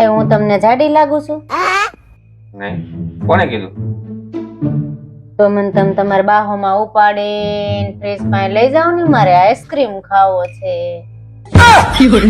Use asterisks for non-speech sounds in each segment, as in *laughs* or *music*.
એ હું તમને જાડી લાગુ છું? નહીં. કોને કીધું? તો મને તમે તમારા બાહોમાં ઉપાડે ફ્રેશ પાસે લઈ જાઓ ને મારે આઈસ્ક્રીમ ખાવો છે. તું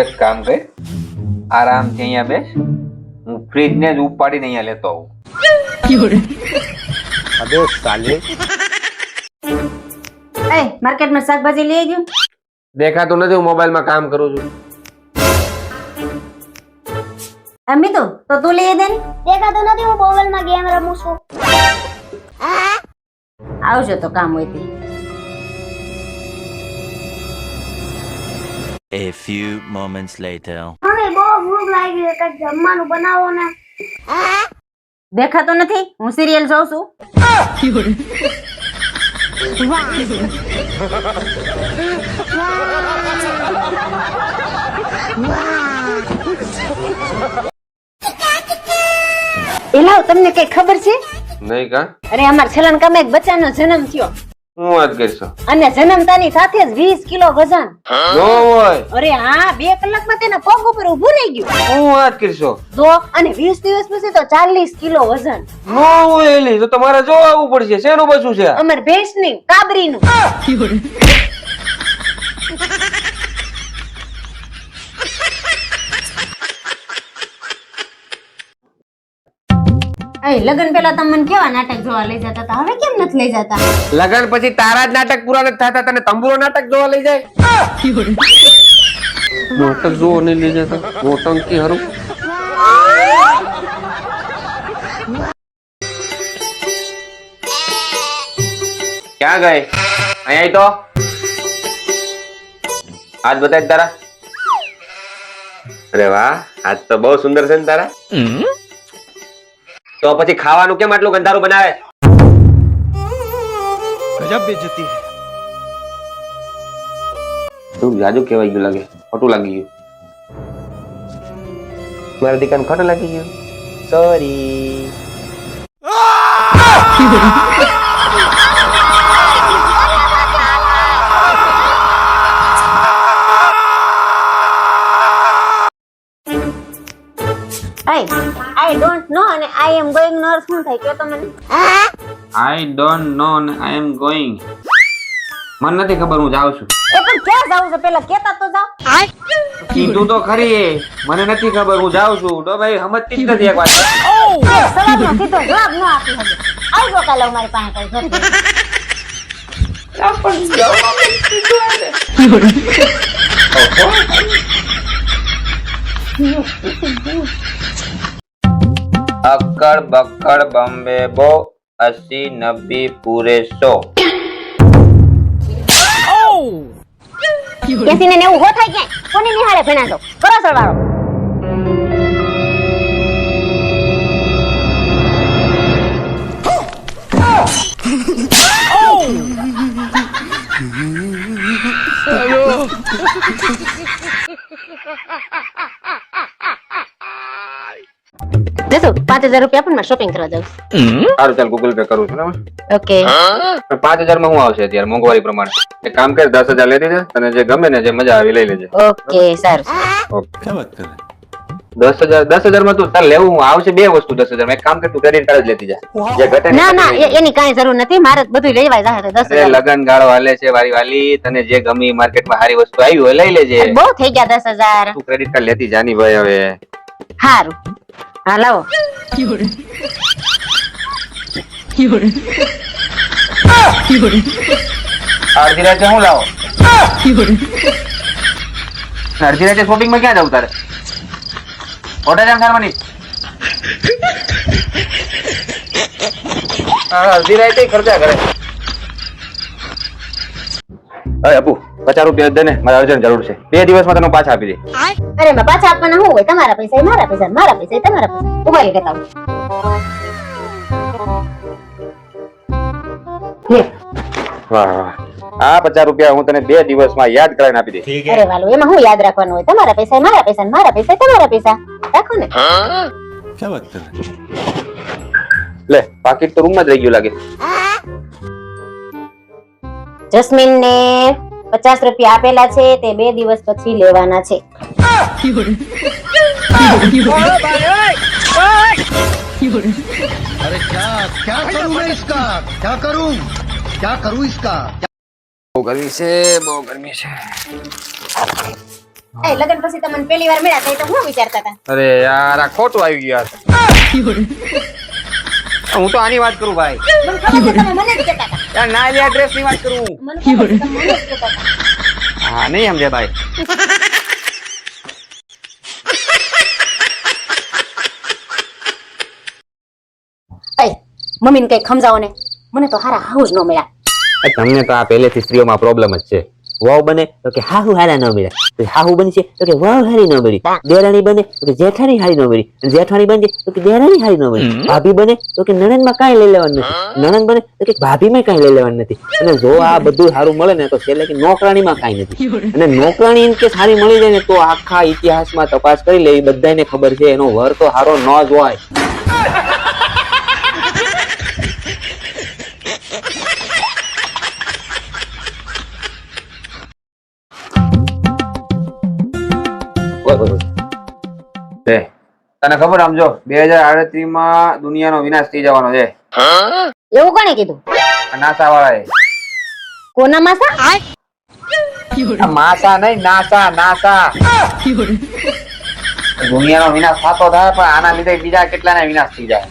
એક કામ કર આરામથી અહીંયા બેસ. હું ફ્રીજને જ ઉપાડીને અહીંયા લેતો આવું. એ માર્કેટમાં શાકભાજી લઈ ગયો દેખાતું નથી હું મોબાઈલમાં કામ કરું છું. અમી તો તો તું લઈ દે ને? દેખાતો નથી હું મોબાઈલમાં ગેમ રમું છું. આવજો તો કામ હોય તે. A few moments later. Mummy બહુ ભૂખ લાગી છે કઈ જમવાનું બનાવો ને. દેખાતો નથી? હું સિરિયલ જોઉં છું. એલાવ તમને કઈ ખબર છે? નહીં કા? અરે અમાર છેલ્લા કામે એક બચ્ચાનો જન્મ થયો. હું વાત કરશો? અને જન્મતાની સાથે જ 20 કિલો વજન. નો હોય. અરે હા બે કલાકમાં તેના પગ ઉપર ઊભું રહી ગયું. હું વાત કરશો? તો અને 20 દિવસ પછી તો 40 કિલો વજન. નો હોય એલી તો તમારે જો આવવું પડશે. શેનું બચું છે? અમર ભેંસની કાબરીનું. એ લગન પેલા તમે મને કેવા નાટક જોવા લઈ જતા હતા? હવે કેમ નથી લઈ જતા? લગન પછી તારા જ નાટક પૂરા નથી થતા તને તંબુરો નાટક જોવા લઈ જાય? નાટક જોવો નહીં લઈ જતા નોટંકી હરું. ક્યાં ગઈ? અહીંયા તો. આજ બતાય તારા? અરે વાહ આજ તો બહુ સુંદર છે ને તારા. તો પછી ખાવાનું કેમ આટલું ગંધારું બનાવે? તું જાજુ કહેવાય ગયું લાગે? ખોટું લાગી ગયું. મારા દીકરાને ખોટું લાગી ગયું? Sorry *laughs* *laughs* I I don't know અને આઈ એમ ગોઈંગ નો અર્થ શું થાય? કે તો મને. I don't know I am going મને નથી ખબર હું જાઉં છું. એ પણ ક્યાં જાઉં છું? પેલા કેતા તો જાવ કીધું તો ખરી મને નથી ખબર હું જાઉં છું. ડો ભાઈ સમજતી જ નથી એક વાત. સવારનો સીધો જવાબ ન આપી શકે આવજો કાલે અમારી પાસે કઈ ઘટના અક્કડ બક્કડ બોમ્બે બો અસી નબ્બી પૂરે સો કેસી ને નેવું હો થાય ક્યાંય કોની નિહાળે ભેણા છો કરો સરવાળો જસુ પાંચ હજાર રૂપિયા પણ શોપિંગ કરવા જાઉં સારું ચાલ ગૂગલ પે કરું છું બરાબર? ઓકે. પાંચ હજારમાં હું આવશે અત્યારે મોંઘવારી પ્રમાણે. એક કામ કર દસ હજાર લેતી દે તને જે ગમે ને જે મજા આવી લઈ લેજે. ઓકે સારું. ઓકે. દસ હજાર દસ હજારમાં તું તાર લેવું હું આવશે બે વસ્તુ દસ હજાર એક કામ કર તું ક્રેડિટ કાર્ડ જ લેતી જા. જે ઘટે ના ના એની કાંઈ જરૂર નથી મારે બધું લેવાય જાય દસ હજાર. લગન ગાળો હાલે છે વારી વાલી તને જે ગમી માર્કેટમાં સારી વસ્તુ આવી હોય લઈ લેજે. બહુ થઈ ગયા દસ હજાર. તું ક્રેડિટ કાર્ડ લેતી જાની ભાઈ હવે. સારું હા, લાવો. અડધી રાતે હું લાવો? અડધી રાતે શોપિંગમાં ક્યાં જવું તારે? હોટેલ જામ કરવાની અડધી રાતે ખર્ચા કરે. અરે અપુ પચાસ રૂપિયા દે ને મારે અર્જન્ટ જરૂર છે. બે દિવસમાં તને પાછા આપી દે અરે પાછા આપવાના શું હોય? તમારા પૈસા મારા પૈસા મારા પૈસા તમારા પૈસા. ઉભારી કહેતા હોય વાહ વાહ આ પચાસ રૂપિયા હું તને બે દિવસમાં યાદ કરાવીને આપી દે અરે વાલો એમાં હું યાદ રાખવાનું હોય? તમારા પૈસા મારા પૈસા મારા પૈસા તમારા પૈસા. રાખો ને. લે પાકીટ તો રૂમમાં જ રહી ગયું લાગે. જસ્મીનને પચાસ રૂપિયા આપેલા છે તે બે દિવસ પછી લેવાના છે. લગન પછી તમને પહેલી વાર મળ્યા તો હું વિચારતા હતા? અરે યાર આ ખોટું આવી ગયા હું તો આની વાત કરું ભાઈ. મને ખબર યાર ના ડ્રેસની વાત કરું. હા નહીં સમજે ભાઈ. એ મમ્મીને કઈ સમજાવો ને મને તો હારા હાઉસ ન મળ્યા. તમને તો આ પહેલેથી સ્ત્રીઓમાં પ્રોબ્લેમ જ છે. વહુ બને તો કે હાહુ હારા ન મળે. તો હાહુ બનશે તો કે વાવ હારી ન મળી. દેરાણી બને તો કે જેઠાણી હારી ન મળી. અને જેઠાણી બનશે તો કે દેરાણી હારી ન મળી. ભાભી બને તો કે નણંદમાં કાંઈ લઈ લેવાનું નથી. નણંદ બને તો કે ભાભી માં કાંઈ લઈ લેવાનું નથી. અને જો આ બધું સારું મળે ને તો છેલ્લે કે નોકરાણી માં કાંઈ નથી. અને નોકરાણી ઇન કે સારી મળી જાય ને તો આખા ઇતિહાસમાં તપાસ કરી લેવી બધાને ખબર છે એનો વર તો સારો ન જ હોય. તે તને ખબર આમ જો બે હજાર આડત્રીસમાં દુનિયાનો વિનાશ થઈ જવાનો છે. એવું કોને કીધું? નાસા વાળાએ કોના માસા? આ માસા નહીં નાસા નાસા. દુનિયાનો વિનાશ થતો થાય પણ આના લીધે બીજા કેટલાને વિનાશ થઈ જાય.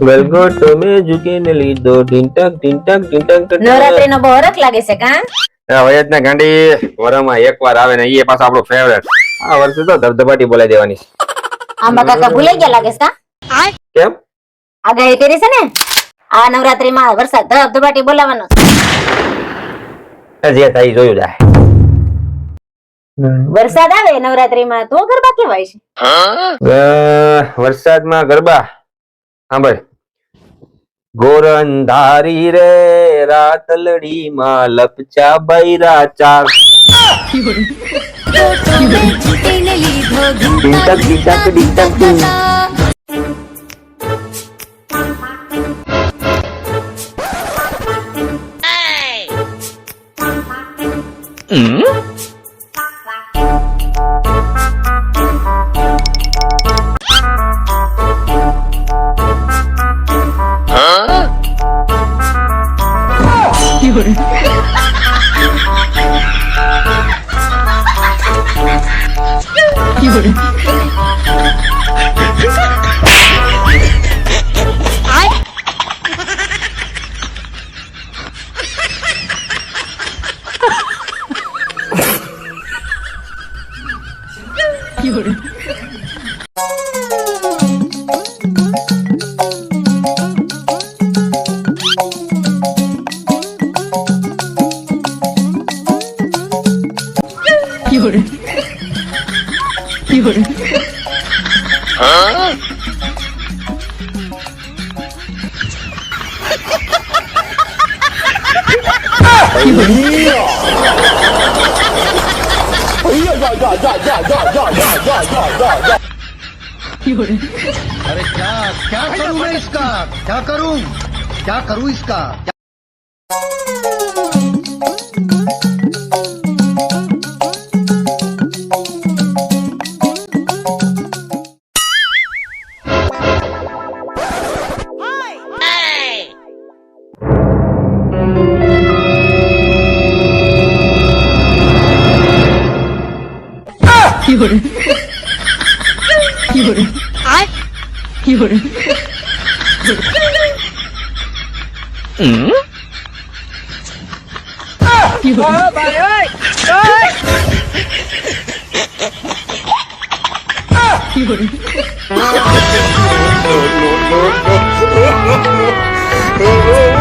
ગલગોટો મેં ઝૂકીને લીધો ઢીંટક ઢીંટક ઢીંટક નવરાત્રી નો બહુ હરખ લાગે છે કા? વયજ ને ગાંડી વરમાં એક વાર આવે ને એ પાછો આપણો ફેવરેટ આ વર્ષે તો ધબધબાટી બોલાઈ દેવાની છે. આંબા કાકા ભૂલાઈ ગયા લાગે છે કા? કેમ? ગઈ કરી છે ને? આ નવરાત્રી માં વરસાદ ધબધબાટી બોલાવાનો જે થાય જોયું જાય વરસાદ આવે નવરાત્રી માં તો ગરબા કેવાય છે. વરસાદમાં ગરબા? સાંભળ. ગોરંધારી રે રાતલડી માં લપચા બૈરા ચાર. ડીંટક ડીંટક ડીંટક. কি করে *laughs* *laughs* अरे क्या क्या करूं मैं इसका क्या करूं क्या करूं इसका 有人，有人，哎，有人，嗯，有人，哎，哎，有人。No, no, no, no, no, no, no.